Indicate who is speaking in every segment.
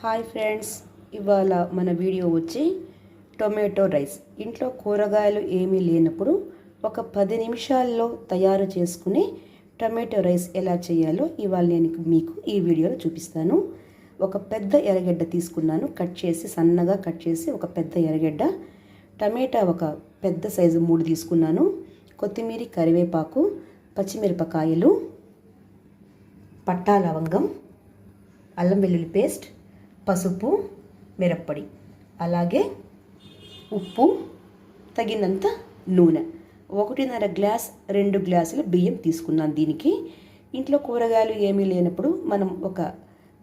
Speaker 1: Hi friends ఇవాళ మన video వచ్చి టొమాటో రైస్. ఇంట్లో కూరగాయలు ఏమీ లేనప్పుడు ఒక పది నిమిషాల్లో తయారు చేసుకునే టొమాటో రైస్ ఎలా చేయాలో ఇవాళ నేను మీకు ఈ వీడియోలో చూపిస్తాను. ఒక పెద్ద ఎర్రగడ్డ తీసుకున్నాను. కట్ చేసి సన్నగా కట్ చేసి ఒక పెద్ద ఎర్రగడ్డ టమాటా ఒక పెద్ద సైజు మూడు తీసుకున్నాను. కొత్తిమీర కరివేపాకు పచ్చిమిరపకాయలు పట్టా లవంగం అల్లం వెల్లుల్లి పేస్ట్ పసుపు మిరప్పొడి అలాగే ఉప్పు తగినంత నూనె. ఒకటిన్నర గ్లాస్ రెండు గ్లాసుల బియ్యం తీసుకున్నాను దీనికి. ఇంట్లో కూరగాయలు ఏమీ లేనప్పుడు మనం ఒక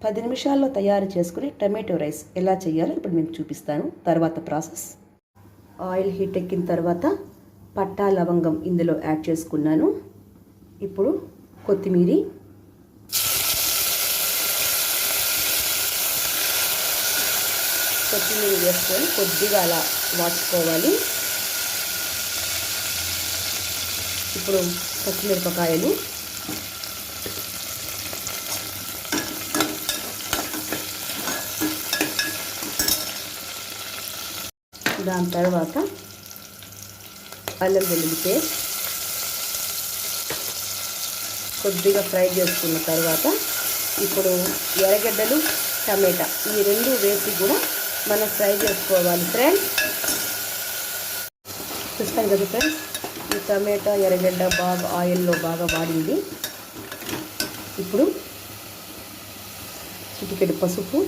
Speaker 1: పది నిమిషాల్లో తయారు చేసుకుని టమాటో రైస్ ఎలా చేయాలో ఇప్పుడు మేము చూపిస్తాను. తర్వాత ప్రాసెస్. ఆయిల్ హీట్ ఎక్కిన తర్వాత పట్టా లవంగం ఇందులో యాడ్ చేసుకున్నాను. ఇప్పుడు కొత్తిమీరి కొత్తిమీర వేసుకొని కొద్దిగా అలా వాచుకోవాలి ఇప్పుడు పచ్చిమిరపకాయలు. దాని తర్వాత అల్లం వెల్లుల్లి పేస్ట్. కొద్దిగా ఫ్రై చేసుకున్న తర్వాత ఇప్పుడు ఎర్రగడ్డలు టమాటా ఈ రెండు వేసి కూడా మనం ఫ్రై చేసుకోవాలి ఫ్రెండ్స్ చూస్తాం కదా ఫ్రెండ్స్ ఈ టమాటా ఎర్రగడ్డ బాగా ఆయిల్లో బాగా వాడింది. ఇప్పుడు చిటికెడు పసుపు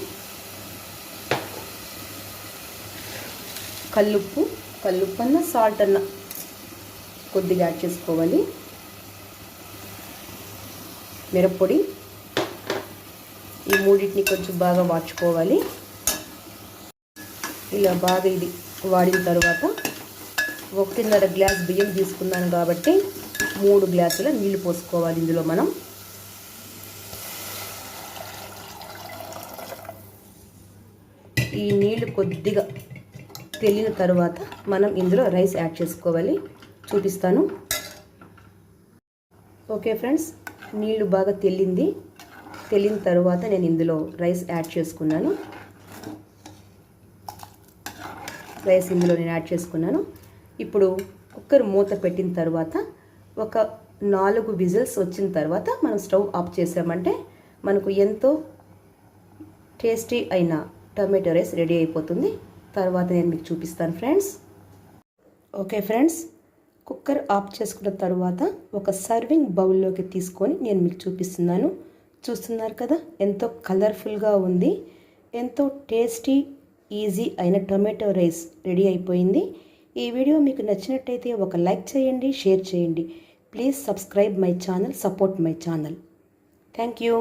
Speaker 1: కల్లుప్పు కల్లుప్పు అన్న సాల్ట్ అన్న కొద్దిగా యాడ్ చేసుకోవాలి. మిరప్పొడి ఈ మూడింటిని కొంచెం బాగా వాచుకోవాలి ఇలా బాగా ఇది. వాడిన తర్వాత ఒకటిన్నర గ్లాస్ బియ్యం తీసుకున్నాను కాబట్టి మూడు గ్లాసుల నీళ్ళు పోసుకోవాలి ఇందులో మనం. ఈ నీళ్ళు కొద్దిగా తెలియని తర్వాత మనం ఇందులో రైస్ యాడ్ చేసుకోవాలి. చూపిస్తాను. ఓకే ఫ్రెండ్స్ నీళ్ళు బాగా తెల్లింది. తెల్లిన తర్వాత నేను ఇందులో రైస్ యాడ్ చేసుకున్నాను. రైస్ ఇందులో నేను యాడ్ చేసుకున్నాను. ఇప్పుడు కుక్కర్ మూత పెట్టిన తర్వాత ఒక నాలుగు విజిల్స్ వచ్చిన తర్వాత మనం స్టవ్ ఆఫ్ చేసామంటే మనకు ఎంతో టేస్టీ అయిన టమాటో రైస్ రెడీ అయిపోతుంది. తర్వాత నేను మీకు చూపిస్తాను friends. Okay friends cooker off చేసుకున్న తర్వాత ఒక సర్వింగ్ బౌల్లోకి తీసుకొని నేను మీకు చూపిస్తున్నాను. చూస్తున్నారు కదా ఎంతో కలర్ఫుల్గా ఉంది ఎంతో టేస్టీ ఈజీ అయిన టొమాటో రైస్ రెడీ అయిపోయింది. ఈ వీడియో మీకు నచ్చినట్టయితే ఒక లైక్ చేయండి షేర్ చేయండి. Please subscribe my channel support my channel. Thank you.